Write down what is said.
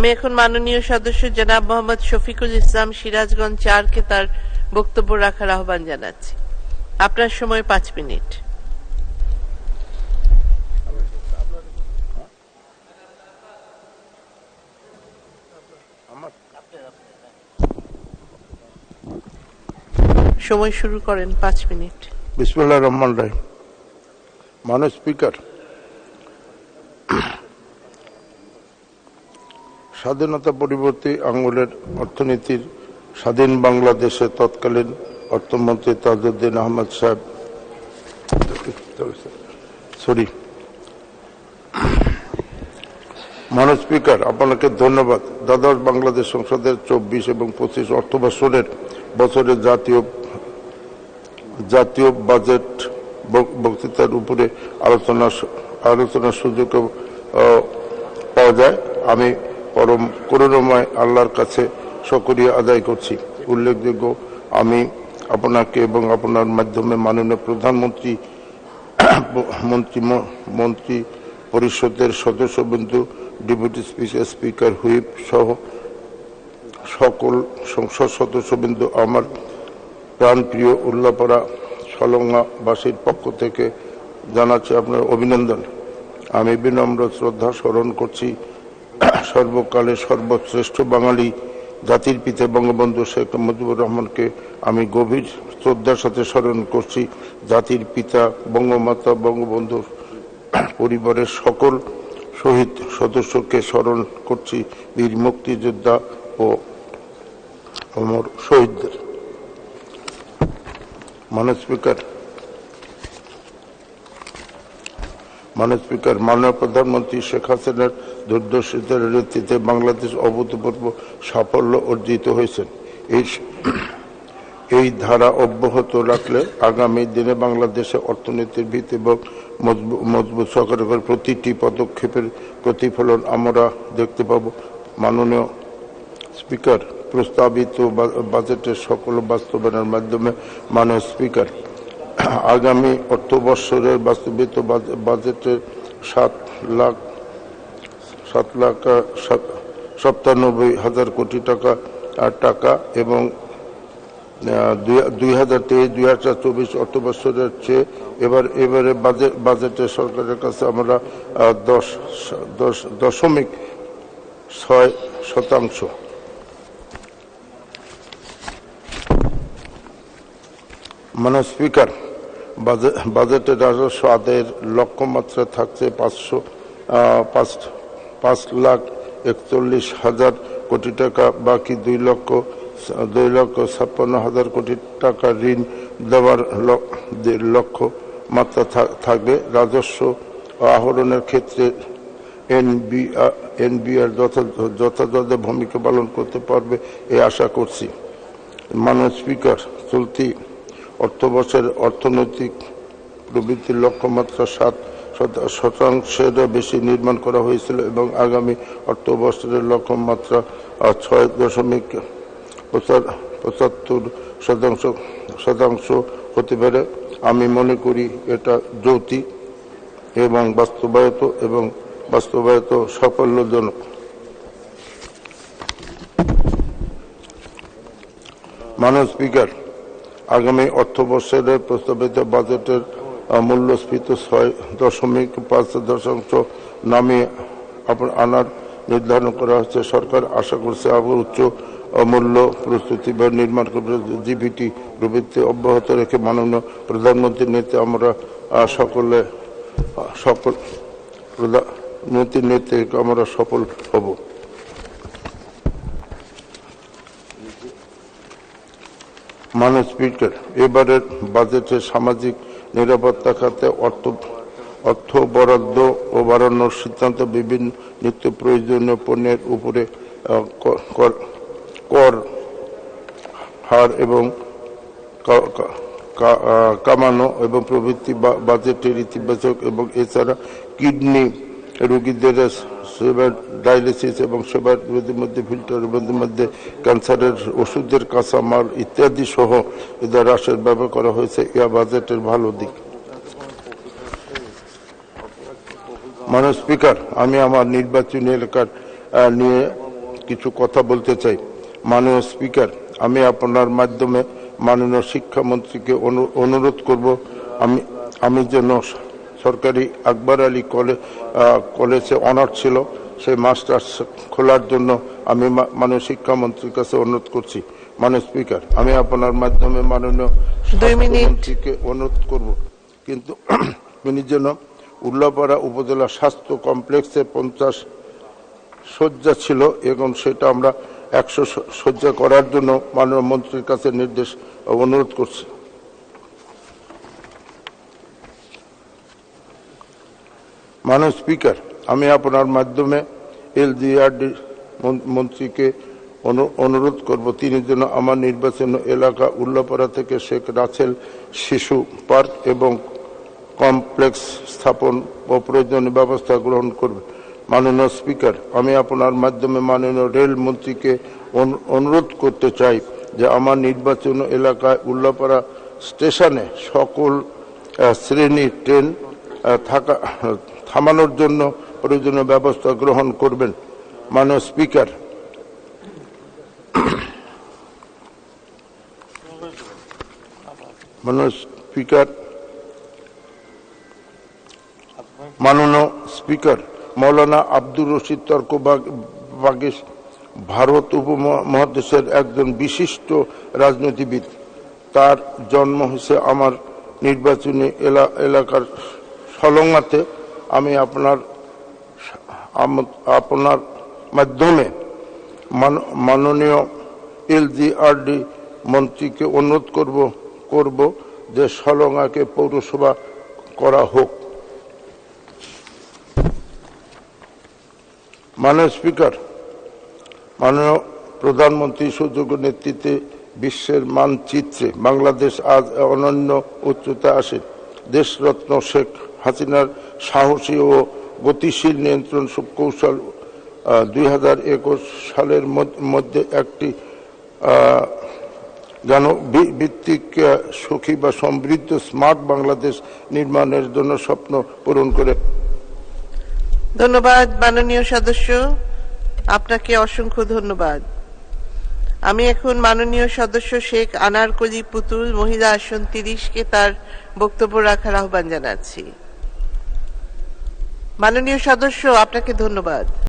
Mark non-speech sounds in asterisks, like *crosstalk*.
আমি এখন মাননীয় সদস্য জনাব মোহাম্মদ শফিকুল ইসলাম সিরাজগঞ্জ চারকে তার বক্তব্য রাখার আহ্বান জানাচ্ছি। আপনার সময় পাঁচ মিনিট। সময় শুরু করেন, পাঁচ মিনিট। বিসমুল্লাহ রহমান রাহিম। মাননীয় স্পিকার স্বাধীনতা পরিবর্তী আঙ্গুলের অর্থনীতির স্বাধীন বাংলাদেশে তৎকালীন অর্থমন্ত্রী তাজউদ্দিন আহমদ সাহেব সরি। মাননীয় স্পিকার, আপনাকে ধন্যবাদ। দ্বাদশ বাংলাদেশ সংসদের চব্বিশ এবং পঁচিশ অর্থ বছরের বছরের জাতীয় জাতীয় বাজেট বক্তৃতার উপরে আলোচনা আলোচনার সুযোগ পাওয়া যায়। আমি পরম করুণাময় আল্লাহর কাছে সকরিয়া আদায় করছি। উল্লেখযোগ্য, আমি আপনাকে এবং আপনার মাধ্যমে মাননীয় প্রধানমন্ত্রী, মন্ত্রী মন্ত্রী পরিষদের সদস্যবৃন্দু, ডেপুটি স্পিকার স্পিকার হুইপ সহ সকল সংসদ সদস্যবৃন্দ, আমার প্রাণপ্রিয় উল্লাপাড়া সলঙ্গাবাসীর পক্ষ থেকে জানাচ্ছি আপনার অভিনন্দন। আমি বিনম্র শ্রদ্ধা স্মরণ করছি সর্বকালে সর্বশ্রেষ্ঠ বাঙালি জাতির পিতা বঙ্গবন্ধু শেখ মুজিবুর রহমানকে আমি গভীর শ্রদ্ধার সাথে স্মরণ করছি। জাতির পিতা বঙ্গমাতা বঙ্গবন্ধুর পরিবারের সকল শহীদ সদস্যকে স্মরণ করছি বীর মুক্তিযোদ্ধা ও অমর শহীদদের। মাননীয় স্পিকার মাননীয় স্পিকার মাননীয় প্রধানমন্ত্রী শেখ হাসিনার দূরদর্শিতার নেতৃত্বে বাংলাদেশ অভূতপূর্ব সাফল্য অর্জিত হয়েছে। এই এই ধারা অব্যাহত রাখলে আগামী দিনে বাংলাদেশে অর্থনীতির ভিত্তি এবং মজবু- মজবুত সরকারের প্রতিটি পদক্ষেপের প্রতিফলন আমরা দেখতে পাব। মাননীয় স্পিকার, প্রস্তাবিত বাজেটের সকল বাস্তবায়নের মাধ্যমে মাননীয় স্পিকার আগামী অর্থবৎসরের বাস্তবিত বাজেটের সাত লাখ সাত লাখ সপ্তানব্বই হাজার কোটি টাকা আহ, টাকা এবং দুই- হাজার তেইশ দুই হাজার চব্বিশ অর্থ বছরের চেয়ে এবার এবারে বাজেট বাজেটে সরকারের কাছে আমরা দশ দশ দশমিক ছয় শতাংশ। মানে স্পিকার বাজে- বাজেটের রাজস্ব আদায়ের লক্ষ্যমাত্রা থাকছে পাঁচশো পাঁচ পাঁচ লাখ একচল্লিশ হাজার কোটি টাকা, বাকি দুই লক্ষ দুই লক্ষ ছাপ্পান্ন হাজার কোটি টাকা ঋণ দেওয়ার লক্ষ্য মাত্রা থাকবে। রাজস্ব আহরণের ক্ষেত্রে এনবিআর এনবিআর যথাযথ ভূমিকা পালন করতে পারবে এই আশা করছি। মাননীয় স্পিকার, চলতি অর্থ বছরের অর্থনৈতিক প্রবৃদ্ধির লক্ষ্যমাত্রা সাত শত- শতাংশের বেশি নির্মাণ করা হয়েছিল এবং আগামী অর্থবছরের লক্ষ্যমাত্রা ছয় দশমিক পঁচাত্তর শতাংশ শতাংশ হতে পারে। আমি মনে করি এটা যৌতিক এবং বাস্তবায়িত এবং বাস্তবায়িত সাফল্যজনক। মাননীয় স্পিকার আগামী অর্থবর্ষের প্রস্তাবিত বাজেটের মূল্যস্ফীতি ছয় দশমিক পাঁচ দশাংশ নামিয়ে আনার নির্ধারণ করা হচ্ছে। সরকার আশা করছে আবার উচ্চ মূল্য প্রস্তুতি বা নির্মাণ জিবিটি প্রবৃত্তি অব্যাহত রেখে মাননীয় প্রধানমন্ত্রীর নীতি আমরা সকলে সকল প্রধানমন্ত্রীর নীতি আমরা সফল হব। মাননীয় স্পিকার এবারের বাজেটে সামাজিক নিরাপত্তা খাতে অর্থ অর্থ বরাদ্দ ও বাড়ানোর সিদ্ধান্ত বিভিন্ন নিত্য প্রয়োজনীয় পণ্যের উপরে কর- হার এবং কামানো এবং প্রভৃতি বাজেটের ইতিবাচক এবং এছাড়া কিডনি রোগীদের সেবা ডায়ালিসিস এবং সেবার মধ্যে ফিল্টার মধ্যে ক্যান্সারের ওষুধের কাঁচামাল ইত্যাদি সহ এদের হ্রাসের ব্যবহার করা হয়েছে। ইয়া বাজেটের ভালো দিক। মাননীয় স্পিকার আমি আমার নির্বাচনী এলাকার নিয়ে কিছু কথা বলতে চাই। মাননীয় স্পিকার আমি আপনার মাধ্যমে মাননীয় শিক্ষামন্ত্রীকে অনু- অনুরোধ করব। আমি আমি যেন সরকারি আকবর আলী কলে কলেজে অনার ছিল সেই মাস্টার্স খোলার জন্য আমি মাননীয় শিক্ষামন্ত্রীর কাছে অনুরোধ করছি। মাননীয় স্পিকার আমি আপনার মাধ্যমে মাননীয় মিনিট। অনুরোধ করব। কিন্তু *clears throat* তিনি যেন উল্লাপাড়া উপজেলা স্বাস্থ্য কমপ্লেক্সে পঞ্চাশ শয্যা ছিল এবং সেটা আমরা একশো শয্যা করার জন্য মাননীয় মন্ত্রীর কাছে নির্দেশ অনুরোধ করছি। মাননীয় স্পিকার আমি আপনার মাধ্যমে এলজিআরডি মন্ত্রীকে অনু- অনুরোধ করব তিনি যেন আমার নির্বাচন এলাকা উল্লাপাড়া থেকে শেখ রাসেল শিশু পার্ক এবং কমপ্লেক্স স্থাপন ও প্রয়োজনীয় ব্যবস্থা গ্রহণ করবে। মাননীয় স্পিকার, আমি আপনার মাধ্যমে মাননীয় রেল মন্ত্রীকে অনু- অনুরোধ করতে চাই যে আমার নির্বাচন এলাকায় উল্লাপাড়া স্টেশনে সকল শ্রেণির ট্রেন থাকা থামানোর জন্য প্রয়োজনীয় ব্যবস্থা গ্রহণ করবেন মাননীয় স্পিকার। মাননীয় স্পিকার মাননীয় স্পিকার, মৌলানা আব্দুর রশিদ তর্ক বাগেশ, ভারত উপমহাদেশের একজন বিশিষ্ট রাজনীতিবিদ। তার জন্ম হয়েছে আমার নির্বাচনী এলা- এলাকার সলঙ্গাতে আমি আপনার আপনার মাধ্যমে মান- মাননীয় এলজিআরডি মন্ত্রীকে অনুরোধ করব করব যে সলঙ্গাকে পৌরসভা করা হোক। মাননীয় স্পিকার, মাননীয় প্রধানমন্ত্রী সুযোগ্য নেতৃত্বে বিশ্বের মানচিত্রে বাংলাদেশ আজ অনন্য উচ্চতা আসে। দেশরত্ন শেখ হাসিনার সাহসী ও গতিশীল নিয়ন্ত্রণ কৌশল দুই হাজার একুশ সালের মধ্য- একটি যেন ভিত্তিক সুখী বা সমৃদ্ধ স্মার্ট বাংলাদেশ নির্মাণের জন্য স্বপ্ন পূরণ করে। ধন্যবাদ, মাননীয় সদস্য। আপনাকে অসংখ্য ধন্যবাদ। আমি এখন মাননীয় সদস্য শেখ আনারকলি পুতুল মহিলা আসন তিরিশকে তার বক্তব্য রাখার আহ্বান জানাচ্ছি। মাননীয় সদস্য আপনাকে ধন্যবাদ।